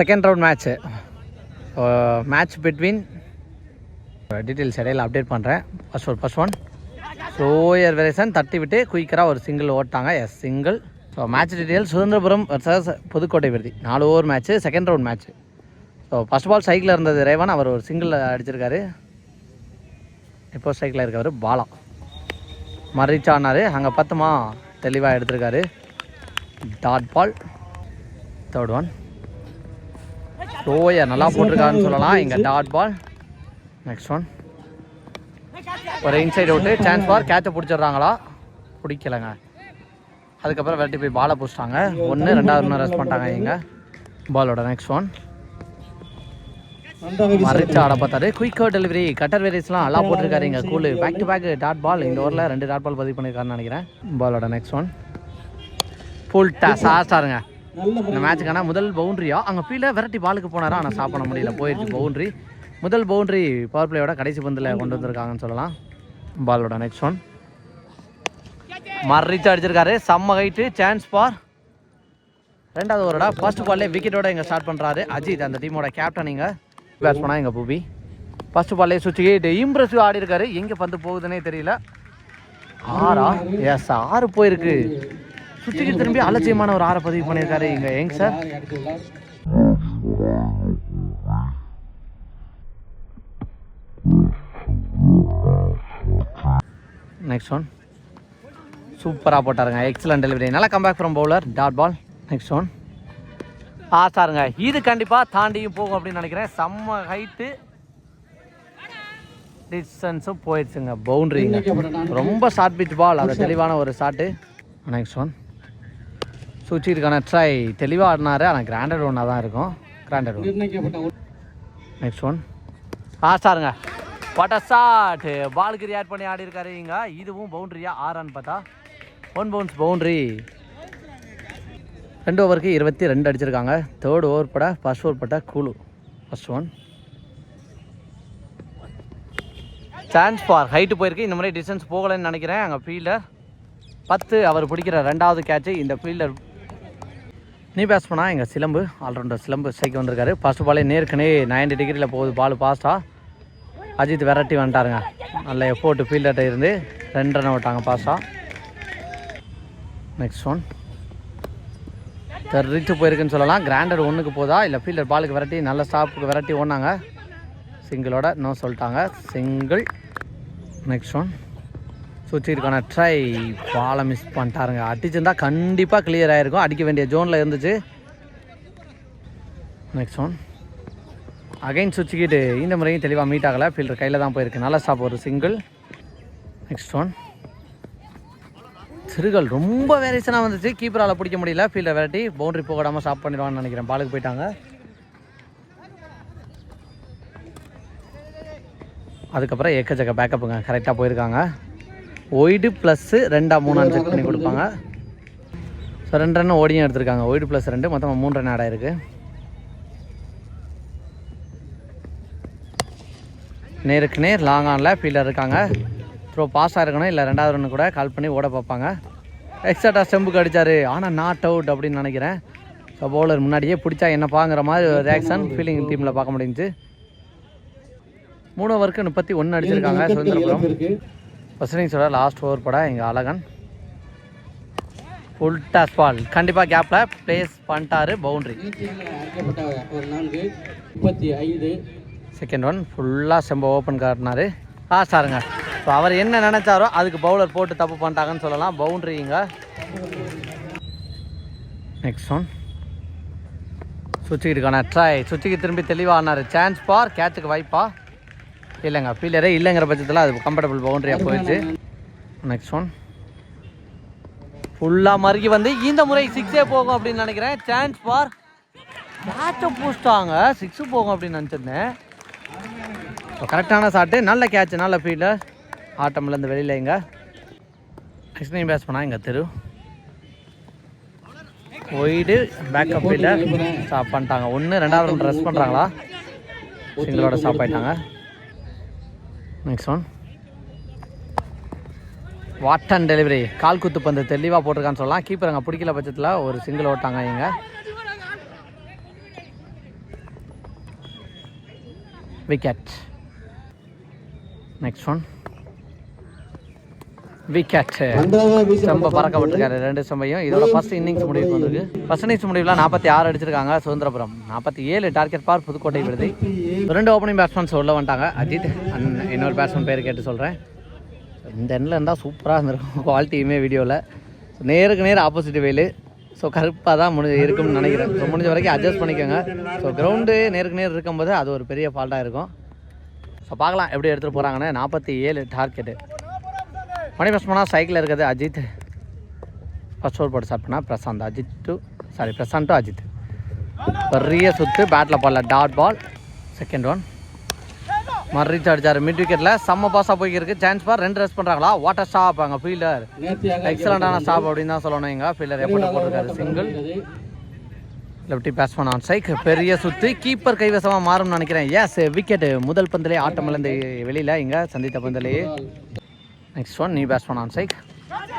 Second round match match between details இடையில் update பண்ணுறேன் first one first one slower variation தட்டி விட்டு குயிக்கராக ஒரு single ஓட்டாங்க yes single so match detail Suthanthirapuram versus Pudukkottai விருதி. நாலு over match second round match so first ball சைக்கிளில் இருந்தது Raven. அவர் ஒரு சிங்கிள் அடிச்சிருக்காரு. இப்போ சைக்கிளில் இருக்கவர் பாலா. மறிச்சானார் அங்கே பத்துமா தெளிவாக எடுத்திருக்காரு. Dot ball third one slower நல்லா போட்டிருக்காருன்னு சொல்லலாம். இங்கே டாட் பால் நெக்ஸ்ட் ஒன் ஒரு இன்சைட் விட்டு சான்ஸ் பார் கேட்சை பிடிச்சிடுறாங்களா? பிடிக்கலங்க. அதுக்கப்புறம் விரட்டி போய் பாலை பிடிச்சிட்டாங்க. ஒன்று ரெண்டாவது ஒன்று ரெஸ்ட் பண்ணிட்டாங்க இங்கே. பாலோட நெக்ஸ்ட் ஒன் மறைச்சு ஆட பார்த்தாரு. குயிக் டெலிவரி கட்டர் வேரியஸ்லாம் நல்லா போட்டிருக்காரு இங்கே. கூலு back to back dot ball இந்த ஓவரில் ரெண்டு டாட் பால் பதிவு பண்ணியிருக்காருன்னு நினைக்கிறேன். பாலோட நெக்ஸ்ட் ஒன் ஃபுல் டாஸ் ஆஸ்டாருங்க இந்த மேட்சுக்கான முதல் பவுண்ட்ரியா அங்கே ஃபீல்டை விரட்டி பாலுக்கு போனாரா? ஆனால் சாப்பிட முடியல. போயிடுச்சு பவுண்ட்ரி முதல் பவுண்ட்ரி பவர் பிளேயோட கடைசி பந்தில் கொண்டு வந்திருக்காங்கன்னு சொல்லலாம். பாலோட நெக்ஸ்ட் ஒன் மறிச்சு அடிச்சிருக்காரு. செம்ம ஹைட்டு சான்ஸ் பார் ரெண்டாவது ஓவரோட ஃபர்ஸ்ட் பால்லே விக்கெட்டோட இங்கே ஸ்டார்ட் பண்ணுறாரு அஜித் அந்த டீமோட கேப்டன் இங்கே. பேட்ஸ்மனா எங்கள் பூபி. ஃபர்ஸ்ட் பால்லே சுவிட்ச் கேட்டு இம்ப்ரெசிவ் ஆடி இருக்காரு எங்கே பந்து போகுதுன்னே தெரியல. ஆறா? எஸ் ஆறு போயிருக்கு. சுவிட்சுக்கு திரும்பி அலட்சியமான ஒரு ஆறை பதிவு பண்ணியிருக்காரு இங்கே. எங்க சார்? நெக்ஸ்ட் ஒன் சூப்பராக போட்டாருங்க. எக்ஸலன்ட் டெலிவரி நல்லா comeback from bowler dot ball next one ஆ சாருங்க இது கண்டிப்பாக தாண்டியும் போகும் அப்படின்னு நினைக்கிறேன். செம்ம ஹைட்டு டிஸ்டன்ஸும் போயிடுச்சுங்க. பவுண்ட்ரிங்க ரொம்ப ஷார்ட் பிச் பால் அது தெளிவான ஒரு ஷாட்டு நெக்ஸ்ட் ஒன் சுச்சிருக்கான ட்ரை தெளிவாக ஆடினாரு. ஆனால் கிராண்டட் ஒன்னாக தான் இருக்கும். கிராண்டட் ஒன் நெக்ஸ்ட் ஒன் ஆ சாருங்க வாட் அ ஷாட் பாலுக்கு ரியாக்ட் பண்ணி ஆடி இருக்காரு இங்க. இதுவும் பவுண்ட்ரியா ஆறான்னு பார்த்தா ஒன் பவுன்ஸ் பவுண்ட்ரி ரெண்டு ஓவருக்கு இருபத்தி ரெண்டு அடிச்சிருக்காங்க. தேர்ட் ஓவர் பட ஃபர்ஸ்ட் ஓவர் பட்ட கூலு first one chance for height போயிருக்கு. இந்த மாதிரி டிஸ்டன்ஸ் போகலைன்னு நினைக்கிறேன். அங்கே ஃபீல்டர் பத்து அவர் பிடிக்கிற ரெண்டாவது கேட்ச்சு இந்த ஃபீல்டர் நீ பேஸ் பண்ணால் எங்கள் சிலம்பு ஆல்ரவுண்டர் சிலம்பு ஸ்ட்ரைக் வந்திருக்காரு. ஃபர்ஸ்ட் பாலே நேருக்குனே 90 டிகிரியில் போகுது பால் பாஸ்ட்டாக அஜித் விரட்டி வந்துட்டாருங்க. நல்ல எஃபோர்ட்டு ஃபீல்டர்கிட்ட இருந்து ரெண்டு ரன் விட்டாங்க பாஸ்ட்டாக நெக்ஸ்ட் ஒன் தெரிச்சு போயிருக்குன்னு சொல்லலாம். கிராண்டர் ஒன்றுக்கு போதா? இல்லை ஃபீல்டர் பாலுக்கு விரட்டி நல்ல ஸ்டாப்புக்கு விரட்டி ஓடினாங்க. சிங்கிளோட இன்னும் சொல்லிட்டாங்க. சிங்கிள் நெக்ஸ்ட் ஒன் சுற்றிருக்கான ட்ரை பாலை மிஸ் பண்ணிட்டாருங்க. அடிச்சிருந்தா கண்டிப்பாக கிளியர் ஆகிருக்கும் அடிக்க வேண்டிய ஜோனில் இருந்துச்சு. நெக்ஸ்ட் ஒன் அகைன் சுவிச்சுக்கிட்டு இந்த முறையும் தெளிவாக மீட் ஆகலை. ஃபீல்டர் கையில் தான் போயிருக்கு. நல்ல ஸ்டாப் ஒரு சிங்கிள் நெக்ஸ்ட் ஒன் சிறுகள் ரொம்ப வேரியேஷனாக வந்துச்சு. கீப்பரால் பிடிக்க முடியல. ஃபீல்டை விரட்டி பவுண்டரி போகாமல் ஸ்டாப் பண்ணிடுவான்னு நினைக்கிறேன். பாலுக்கு போயிட்டாங்க. அதுக்கப்புறம் ஏக்கச்சக்க பேக்கப்புங்க கரெக்டாக போயிருக்காங்க. ஒய்டு ப்ளஸ்ஸு ரெண்டாக மூணான்னு செக் பண்ணி கொடுப்பாங்க. ஸோ ரெண்டு ரன் ஓடியும் எடுத்திருக்காங்க. ஒய்டு ப்ளஸ் ரெண்டு மொத்தமாக மூணு ரன் ஆடாக இருக்குது நேருக்கு நேர் லாங் ஆனில் ஃபீல்டர் இருக்காங்க. த்ரோ பாஸாக இருக்கணும் இல்லை ரெண்டாவது ரன் கூட கால் பண்ணி ஓட பார்ப்பாங்க. எக்ஸட்ரா ஸ்டெம்புக்கு அடித்தார் ஆனால் நாட் அவுட் அப்படின்னு நினைக்கிறேன். ஸோ பவுலர் முன்னாடியே பிடிச்சா என்னப்பாங்கிற மாதிரி ரியாக்ஷன் ஃபீலிங் டீமில் பார்க்க முடிஞ்சு மூணு ஓவருக்கு முப்பத்தி ஒன்று அடிச்சிருக்காங்க சுதந்திரபுரம் ஃபஸ்ட் இன்னிங்ஸோட லாஸ்ட் ஓவர் பட எங்கள் அழகன். ஃபுல் டாஸ் பால் கண்டிப்பாக கேப்பில் ப்ளேஸ் பண்ணிட்டாரு பவுண்ட்ரி முப்பத்தி ஐந்து செகண்ட் ஒன் ஃபுல்லாக செம்ப ஓப்பன் காட்டினாரு. ஆ சாருங்க ஸோ அவர் என்ன நினச்சாரோ அதுக்கு பவுலர் போட்டு தப்பு பண்ணிட்டாங்கன்னு சொல்லலாம். பவுண்ட்ரிங்க நெக்ஸ்ட் ஒன் இருக்கானே ட்ரை சுவிட்சுக்கு திரும்பி தெளிவாக ஆனார். சான்ஸ் பார் கேட்சுக்கு வாய்ப்பா. இல்லைங்க ஃபீலரே இல்லைங்கிற பட்சத்தில் அது கம்ஃபர்டபுள் பவுண்டரியாக போயிடுச்சு நெக்ஸ்ட் ஒன் ஃபுல்லாக மறுக்கி வந்து இந்த முறை சிக்ஸே போகும் அப்படின்னு நினைக்கிறேன். சான்ஸ் ஃபார் கேட்சை பூச்சிட்டாங்க சிக்ஸு போகும் அப்படின்னு நினச்சிருந்தேன். கரெக்டான ஷாட்டு நல்ல கேட்ச் நல்ல ஃபீல்டர் ஆட்டம்லேருந்து வெளியில் எங்கே நெக்ஸ்ட் பேஸ் பண்ணா எங்கள் தெரு. ஒய்டு பேக்கப் ஃபீல்டர் ஸ்டாப் பண்ணிட்டாங்க. ஒன்று ரெண்டாவது ரவுண்ட் ரெஸ்ட் பண்ணுறாங்களா சிங்கிளோட ஸ்டாப் ஆகிட்டாங்க next one what and delivery கால் குத்து பந்து தெளிவாக போட்டிருக்கான்னு சொல்லலாம். கீப்பர் அங்கே பிடிக்கல பட்சத்தில் ஒரு சிங்கிள் ஓட்டாங்க இங்க விக்கெட் நெக்ஸ்ட் ஒன் விக்கெட் ரொம்ப பறக்க ரெண்டு சமயம். இதோட ஃபர்ஸ்ட் இன்னிங்ஸ் முடிவுக்கு வந்திருக்கு. ஃபர்ஸ்ட் இன்னிங்ஸ் முடிவில் நாற்பத்தி ஆறு அடிச்சிருக்காங்க சுதந்திரபுரம். நாற்பத்தி ஏழு டார்கெட் பார் புதுக்கோட்டை விடுதி ரெண்டு ஓப்பனிங் பேட்ஸ்மேன்ஸ் உள்ள வந்துட்டாங்க. அஜித் அண்ட் இன்னொரு பேட்ஸ்மேன் பேர் கேட்டு சொல்கிறேன் இந்த எண்ணில் இருந்தால் சூப்பராக இருந்திருக்கும். குவாலிட்டியுமே வீடியோவில் நேருக்கு நேர் ஆப்போசிட் வெயில் ஸோ கருப்பாக தான் முடிஞ்சு இருக்கும்னு நினைக்கிறேன். ஸோ முடிஞ்ச வரைக்கும் அட்ஜஸ்ட் பண்ணிக்கோங்க. ஸோ கிரவுண்டு நேருக்கு நேர் இருக்கும்போது அது ஒரு பெரிய ஃபால்ட்டாக இருக்கும். ஸோ பார்க்கலாம் எப்படி எடுத்துகிட்டு போகிறாங்கன்னு நாற்பத்தி ஏழு டார்கெட்டு மணி ஃபஸ்ட் பண்ணால் சைக்கிள் இருக்குது அஜித். ஃபஸ்ட் ஓவர் போட்டு பண்ணால் Prashanth Ajith to sorry Prashanth to Ajith. பெரிய சுத்து பேட்டில் பால்ல டாட் பால் செகண்ட் ஒன் மறுச்சு அடிச்சார். மிட் விக்கெட்டில் செம்ம பாஸாக போய்க்கிருக்கு. சான்ஸ் பார் ரெண்டு ரஸ் பண்ணுறாங்களா வாட்டர் ஸ்டாப் அங்கே ஃபீல்டர் எக்ஸலண்டான ஸ்டாப் அப்படின்னு தான் சொல்லணும் எங்க ஃபீல்டர் எப்படி போட்டிருக்காரு. Single lefty batsman on side பெரிய சுத்து. கீப்பர் கைவசமாக மாறும்னு நினைக்கிறேன். எஸ் விக்கெட் முதல் பந்திலே ஆட்டம் இழந்து வெளியில் இங்கே சந்தித்த பந்திலேயே நெக்ஸ்ட் ஒன் நீ பேட்ஸ்மேன் ஆன் சைக்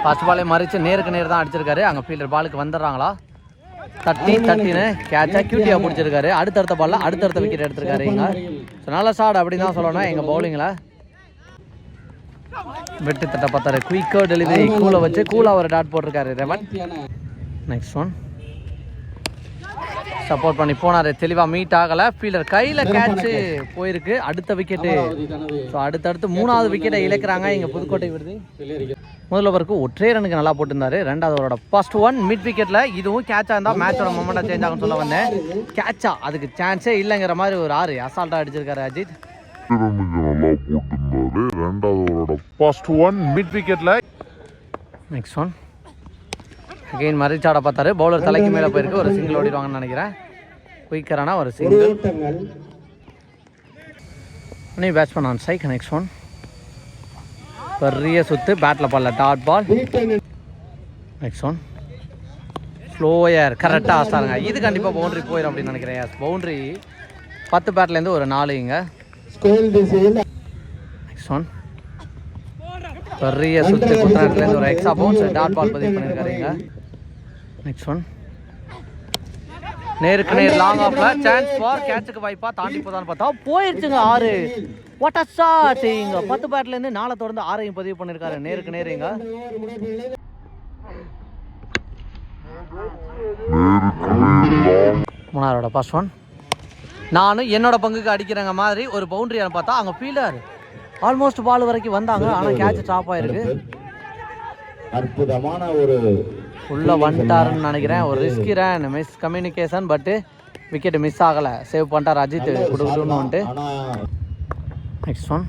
ஃபர்ஸ்ட் பாலே மறிச்சு நேருக்கு நேர் தான் அடிச்சிருக்காரு. அங்கே ஃபீல்டர் பாலுக்கு வந்துடுறாங்களா? தட்டி தட்டின்னு கேட்சாக கியூட்டியாக பிடிச்சிருக்காரு. அடுத்தடுத்த பாலில் அடுத்தடுத்த விக்கெட் எடுத்திருக்காரு இங்கே. ஸோ நல்ல ஷாட் அப்படின்னு தான் சொல்லணும் எங்கள் பவுலிங்கில் வெட்டு தட்ட பார்த்தாரு குயிக்கோ டெலிவரி கூலை வச்சு கூலாக ஒரு டாட் போட்டிருக்காரு ரெவன். நெக்ஸ்ட் ஒன் சப்போர்ட் பண்ணி போனாரு. தெளிவா மீட் ஆகல. ஃபீல்டர் கையில கேட்ச் போயிருக்கு. அடுத்த விக்கெட்டு ஸோ அடுத்தடுத்து மூணாவது விக்கெட்டை இழக்கிறாங்க. இங்க புதுக்கோட்டை விருது. முதல் ஓவருக்கு ஒற்றை ரனுக்கு நல்லா போட்டிருந்தாரு. ரெண்டாவது ஓவரோட ஃபர்ஸ்ட் ஒன் மிட் விக்கெட்ல இதுவும் கேட்சா இருந்தா மேட்சோட மொமெண்டா சேஞ்ச் ஆகும்னு சொல்ல வந்தேன். கேட்சா அதுக்கு சான்ஸே இல்லைங்கிற மாதிரி ஒரு ஆறு அசால்ட்டா அடிச்சிருக்காரு அஜித். நல்லா போட்டிருந்தாரு ரெண்டாவது ஓவரோட ஃபர்ஸ்ட் ஒன் மிட் விக்கெட்ல நெக்ஸ்ட் ஒன் அகைன் மரிச்சாட பார்த்தாரு. பவுலர் தலைக்கு மேலே போயிருக்கு. ஒரு சிங்கிள் ஓடிடுவாங்கன்னு நினைக்கிறேன். குயிக்கரான ஒரு சிங்கிள் நீ பேட்ஸ்மேன் ஆன் சைக் நெக்ஸ்ட் ஒன் பெரிய சுத்து. பேட்டில் பால்ல dot ball next one slower கரெக்டாக ஆசாருங்க இது கண்டிப்பாக பவுண்டரி போயிடும் அப்படின்னு நினைக்கிறேன். எஸ் பவுண்டரி பத்து பேட்லேருந்து ஒரு நாலு இங்கே. நெக்ஸ்ட் ஒன் பெரிய சுற்று குத்தநாட்டிலேருந்து ஒரு எக்ஸ்ட்ரா பவுன்ஸ் டாட் பால் பதிவு பண்ணியிருக்காருங்க நெக்ஸ்ட் ஒன் நேருக்கு நேர் லாங் ஆஃப்ல சான்ஸ் ஃபார் கேட்சுக்கு வாய்ப்பா தாண்டி போதான்னு பார்த்தா போயிருச்சுங்க ஆறு. வாட் அ ஷாட் இங்க. பத்து பேட்ல இருந்து நாளை தொடர்ந்து ஆறையும் பதிவு பண்ணிருக்காரு. நேருக்கு நேர் இங்க. மூணாரோட ஃபர்ஸ்ட் ஒன் நானும் என்னோட பங்குக்கு அடிக்கிறங்க மாதிரி ஒரு பவுண்டரியான பார்த்தா அங்கே ஃபீல்டர் ஆல்மோஸ்ட் பால் வரைக்கும் வந்தாங்க. ஆனால் கேட்ச் ட்ராப் ஆயிருக்கு. அற்புதமான ஒரு உள்ள வந்துட்டாருன்னு நினைக்கிறேன். ஒரு ரிஸ்கி ரன் மிஸ் கம்யூனிகேஷன் பட்டு விக்கெட் மிஸ் ஆகலை. சேவ் பண்ணிட்டார் அஜித் கொடுக்கணும்னு வந்துட்டு. நெக்ஸ்ட் ஒன்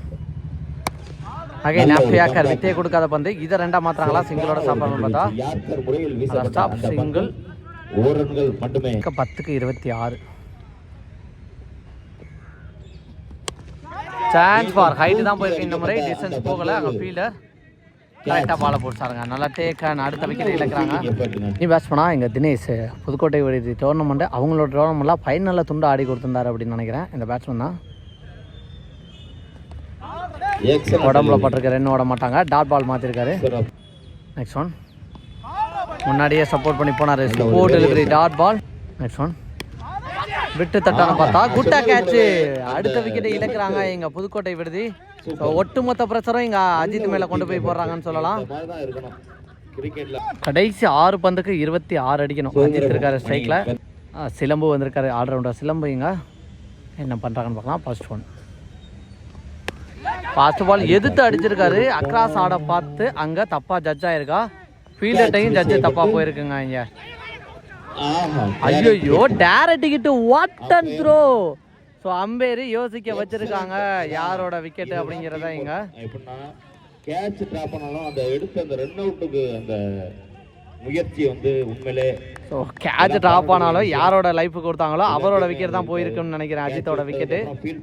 அகைன் ஆஃப்டியாக்கர் வித்தே கொடுக்காத பந்து. இதை ரெண்டா மாத்துறாங்களா? சிங்கிளோட சாப்பிடணும்னு பார்த்தா. ஸ்டாப் சிங்கிள் மட்டுமே. பத்துக்கு இருபத்தி ஆறு. சான்ஸ் ஃபார் ஹைட் தான் போயிருக்கு. இந்த முறை டிஸ்டன்ஸ் போகல. அங்கே ஃபீல்டர் கரெக்டாக பாலை போட்டாருங்க நல்லா டேக் அடுத்த விக்கெட் இழக்கிறாங்க. நீ பேட்ச் பண்ணா எங்கள் தினேஷ். புதுக்கோட்டை விடுதி டோர்னமெண்ட் அவங்களோட டோர்னமெண்ட்லாம் ஃபைனலில் துண்டு ஆடி கொடுத்துருந்தாரு அப்படின்னு நினைக்கிறேன். இந்த பேட்ஸ்மேன் தான். உடம்புல பட்டிருக்க ரெண்டு ஓட மாட்டாங்க. டாட் பால் மாற்றிருக்காரு நெக்ஸ்ட் ஒன் முன்னாடியே சப்போர்ட் பண்ணி போனாரு. Slow delivery dot ball next one விட்டு தட்டான பார்த்தா குட்டா கேட்ச் அடுத்த விக்கெட்டை இழக்கிறாங்க எங்க புதுக்கோட்டை விடுதி. ஸோ ஒட்டுமொத்த பிரச்சரும் இங்க அஜித் மேல கொண்டு போய் போடுறாங்கன்னு சொல்லலாம். கடைசி ஆறு பந்துக்கு இருபத்தி ஆறு அடிக்கணும். அஜித் இருக்காரு ஸ்ட்ரைக்ல சிலம்பு வந்திருக்காரு. ஆல்ரவுண்டர் சிலம்பு இங்க. என்ன பண்றாங்கன்னு பார்க்கலாம். ஃபர்ஸ்ட் ஒன் ஃபாஸ்ட் பால் எதிர்த்து அடிச்சிருக்காரு. அக்ராஸ் ஆட பார்த்து அங்க தப்பா ஜட்ஜ் ஆயிருக்கா? ஃபீல்டர்ட்டையும் ஜட்ஜு தப்பா போயிருக்குங்க இங்க. ஐயோ டேரக்ட் கிட்ட what and throw so umpire யோசிக்க வச்சிருக்காங்க யாரோட விக்கெட் அப்படிங்கிறத இங்க எப்படின்னா கேட்ச் டிராப் பண்ணாலும் அந்த எடுத்த அந்த ரன் அவுட்டுக்கு அந்த முயற்சி வந்து உண்மையிலே ஸோ கேட்ச் ட்ராப் ஆனாலும் யாரோட லைஃப் கொடுத்தாங்களோ அவரோட விக்கெட் தான் போயிருக்குன்னு நினைக்கிறேன் அஜித்தோட விக்கெட்டு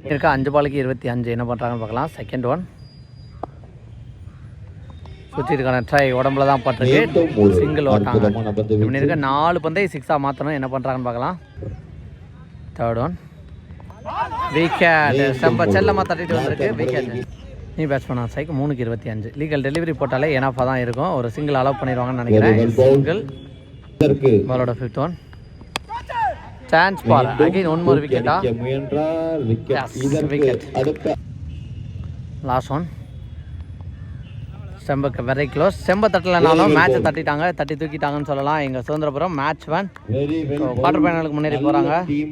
இருக்க அஞ்சு பாலுக்கு இருபத்தி அஞ்சு என்ன பண்ணுறாங்கன்னு பார்க்கலாம் செகண்ட் ஒன் சுற்றி இருக்கான ட்ரை உடம்புல தான் பட்டிருக்கு சிங்கிள் ஓட்டாங்க. இப்படி இருக்க நாலு பந்தை சிக்ஸாக மாற்றணும் என்ன பண்ணுறாங்கன்னு பார்க்கலாம் தேர்ட் ஒன் விக்கெட் செம்ப செல்லமாக தட்டிட்டு வந்திருக்கு. விக்கெட் நீ பேட்ஸ்மேன் ஆன் சைக்கு மூணுக்கு இருபத்தி அஞ்சு. லீகல் டெலிவரி போட்டாலே எனஃபாக தான் இருக்கும். ஒரு சிங்கிள் அலோவ் பண்ணிடுவாங்கன்னு நினைக்கிறேன். சிங்கிள் பாலோட fifth one chance for. Again one more விக்கெட்டா. அடுத்த லாஸ்ட் ஒன் செம்புக்கு வெரி க்ளோஸ் செம்ப தட்டலைனாலும் மேட்சை தட்டிட்டாங்க. தட்டி தூக்கிட்டாங்கன்னு சொல்லலாம். எங்கள் Suthanthirapuram match one very well quarter final க்கு முன்னேறி team.